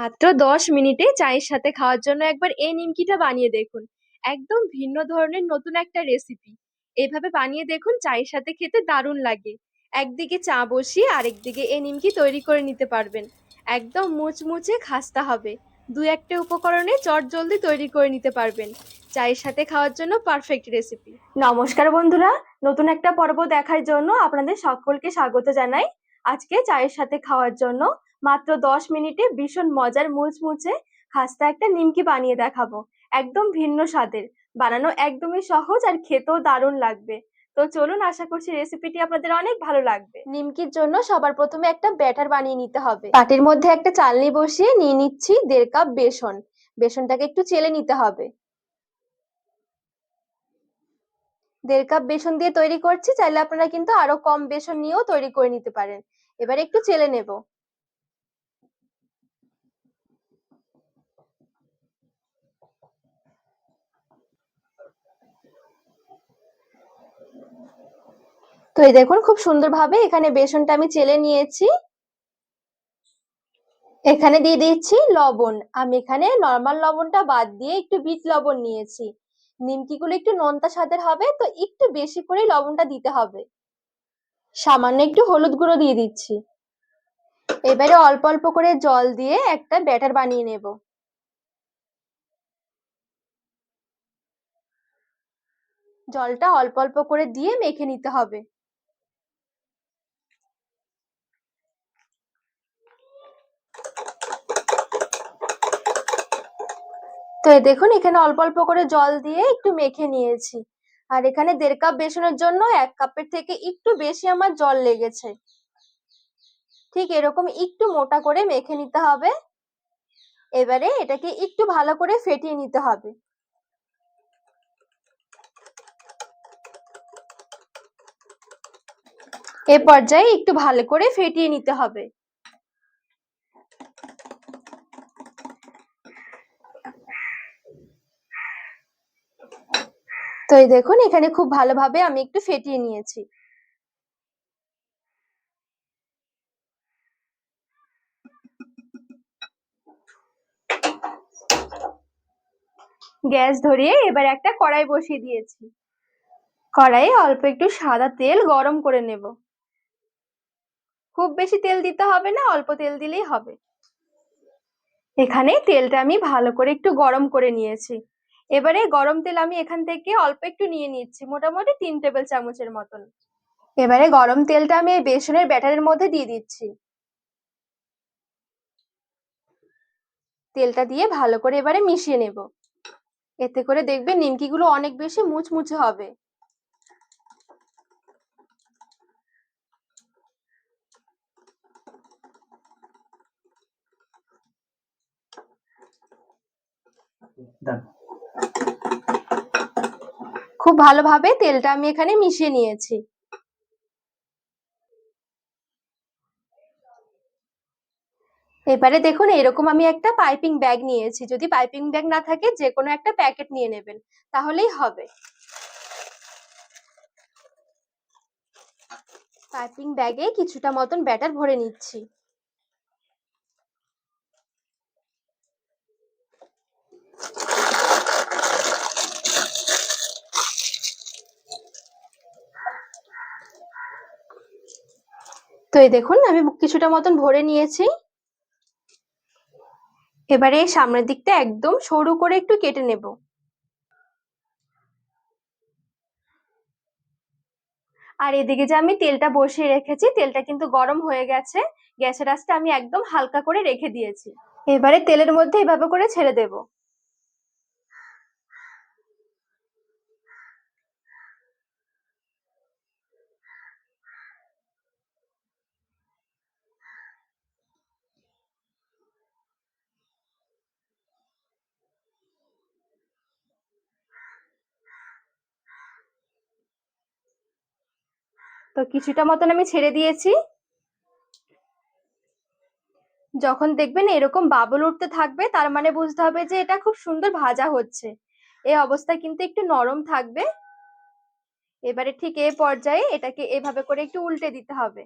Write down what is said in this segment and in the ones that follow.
মাত্র দশ মিনিটে চায়ের সাথে খাওয়ার জন্য একবার এই নিমকিটা বানিয়ে দেখুন। একদম ভিন্ন ধরনের নতুন একটা রেসিপি এভাবে বানিয়ে দেখুন চায়ের সাথে খেতে দারুণ লাগে। একদিকে চা বসিয়ে আরেকদিকে এই নিমকি তৈরি করে নিতে পারবেন। একদম মুচমুচে খাস্তা হবে। দু একটা উপকরণে চট জলদি তৈরি করে নিতে পারবেন। চায়ের সাথে খাওয়ার জন্য পারফেক্ট রেসিপি নমস্কার বন্ধুরা, নতুন একটা পর্ব দেখার জন্য আপনাদের সকলকে স্বাগত জানাই। আজকে চায়ের সাথে খাওয়ার জন্য মাত্র দশ মিনিটে ভীষণ মজার মুচমুচে খাস্তা একটা নিমকি বানিয়ে দেখাবো। একদম ভিন্ন স্বাদের। বানানো একদমই সহজ আর খেতেও দারুণ লাগবে। তো চলুন, আশা করছি রেসিপিটি আপনাদের অনেক ভালো লাগবে। নিমকির জন্য সবার প্রথমে একটা ব্যাটার বানিয়ে নিতে হবে। পাটির মধ্যে একটা চালনি বসিয়ে নিয়ে নিচ্ছি দেড় কাপ বেসন। বেসনটাকে একটু চেলে নিতে হবে। দেড় কাপ বেসন দিয়ে তৈরি করছি। চাইলে আপনারা কিন্তু আরও কম বেসন নিয়েও তৈরি করে নিতে পারেন। এবার একটু চেলে নেব। তো এই দেখুন, খুব সুন্দরভাবে এখানে বেসনটা আমি চেলে নিয়েছি। এখানে দিয়ে দিচ্ছি লবণ। আমি এখানে নর্মাল লবণটা বাদ দিয়ে একটু বিট লবণ নিয়েছি। নিমকিগুলো একটু নোনতা স্বাদের হবে, তো একটু বেশি করে লবণটা দিতে হবে। সামান্য একটু হলুদ গুঁড়ো দিয়ে দিচ্ছি। এবারে অল্প অল্প করে জল দিয়ে একটা ব্যাটার বানিয়ে নেব। জলটা অল্প অল্প করে দিয়ে মেখে নিতে হবে। তো এই দেখুন, এখানে অল্প অল্প করে জল দিয়ে একটু মেখে নিয়েছি। আর এখানে দেড় কাপ বেসনের জন্য এক কাপের থেকে একটু বেশি আমার জল লেগেছে। ঠিক এরকম একটু মোটা করে মেখে নিতে হবে। এবারে এটাকে একটু ভালো করে ফেটিয়ে নিতে হবে। এ পর্যায়ে একটু ভালো করে ফেটিয়ে নিতে হবে। তো এই দেখুন, এখানে খুব ভালোভাবে আমি একটু ফেটিয়ে নিয়েছি। গ্যাস ধরিয়ে এবার একটা কড়াই বসিয়ে দিয়েছি। কড়াইয়ে অল্প একটু সাদা তেল গরম করে নেব। খুব বেশি তেল দিতে হবে না, অল্প তেল দিলেই হবে। এখানে তেলটা আমি ভালো করে একটু গরম করে নিয়েছি। এবারে গরম তেল আমি এখান থেকে অল্প একটু নিয়ে নিচ্ছি, মোটামুটি তিন টেবিল চামচের মতন। এবারে গরম তেলটা আমি এই বেসনের ব্যাটারের মধ্যে দিয়ে দিচ্ছি। তেলটা দিয়ে ভালো করে এবারে মিশিয়ে নেব। এতে করে দেখবেন নিমকিগুলো অনেক বেশি মুচমুচে হবে। খুব ভালোভাবে তেলটা আমি এখানে মিশিয়ে নিয়েছি। এবারে দেখুন, এরকম আমি একটা পাইপিং ব্যাগ নিয়েছি। যদি পাইপিং ব্যাগ না থাকে যে কোনো একটা প্যাকেট নিয়ে নেবেন। তাহলেই হবে। পাইপিং ব্যাগে কিছুটা মতন ব্যাটার ভরে নিচ্ছি। তো এই দেখুন, আমি কিছুটা মতন ভরে নিয়েছি। এবারে সামনের দিকটা একদম সরু করে একটু কেটে নেব। আর এদিকে যে আমি তেলটা বসিয়ে রেখেছি, তেলটা কিন্তু গরম হয়ে গেছে। গ্যাসের আঁচটা আমি একদম হালকা করে রেখে দিয়েছি। এবারে তেলের মধ্যে এভাবে করে ছেড়ে দেবো। তো কিছুটা মতন আমি ছেড়ে দিয়েছি। যখন দেখবেন এরকম বাবল উঠতে থাকবে, তার মানে বুঝতে হবে যে এটা খুব সুন্দর ভাজা হচ্ছে। এই অবস্থা কিন্তু একটু নরম থাকবে। এবারে ঠিক এ পর্যায়ে এটাকে এভাবে করে একটু উল্টে দিতে হবে।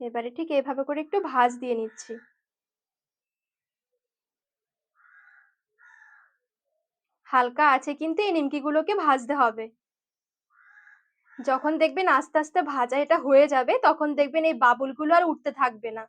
এবারে ঠিক এভাবে করে একটু ভাজ দিয়ে নিচ্ছি। হালকা আছে কিন্তু এই নিমকিগুলোকে ভাজতে হবে। যখন দেখবেন আস্তে আস্তে ভাজা এটা হয়ে যাবে, তখন দেখবেন এই বাবুলগুলো আর উঠতে থাকবে না।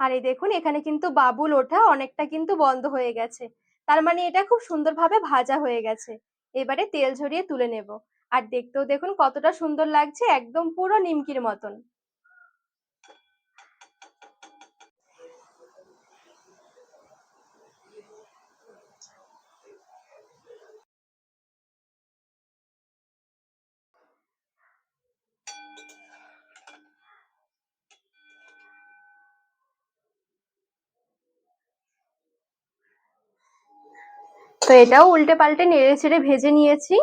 আর এই দেখুন, এখানে কিন্তু বাবুল ওঠা অনেকটা কিন্তু বন্ধ হয়ে গেছে। তার মানে এটা খুব সুন্দরভাবে ভাজা হয়ে গেছে। এবারে তেল ঝরিয়ে তুলে নেব। আর দেখতেও দেখুন কতটা সুন্দর লাগছে, একদম পুরো নিমকির মতন। তো এটাও উল্টে পাল্টে নেড়ে চেড়ে ভেজে নিয়েছি।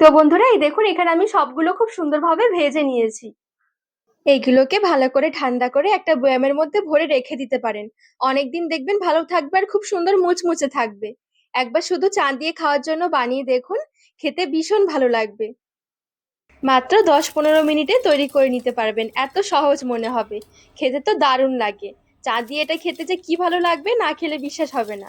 তো বন্ধুরা, এই দেখুন, এখানে আমি সবগুলো খুব সুন্দরভাবে ভেজে নিয়েছি। এইগুলোকে ভালো করে ঠান্ডা করে একটা বয়ামের মধ্যে ভরে রেখে দিতে পারেন। অনেকদিন দেখবেন ভালো থাকবে আর খুব সুন্দর মুচমুচে থাকবে। একবার শুধু চা দিয়ে খাওয়ার জন্য বানিয়ে দেখুন, খেতে ভীষণ ভালো লাগবে। মাত্র দশ পনেরো মিনিটে তৈরি করে নিতে পারবেন, এত সহজ মনে হবে। খেতে তো দারুণ লাগে। চা দিয়ে এটা খেতে যে কি ভালো লাগবে না খেলে বিশ্বাস হবে না।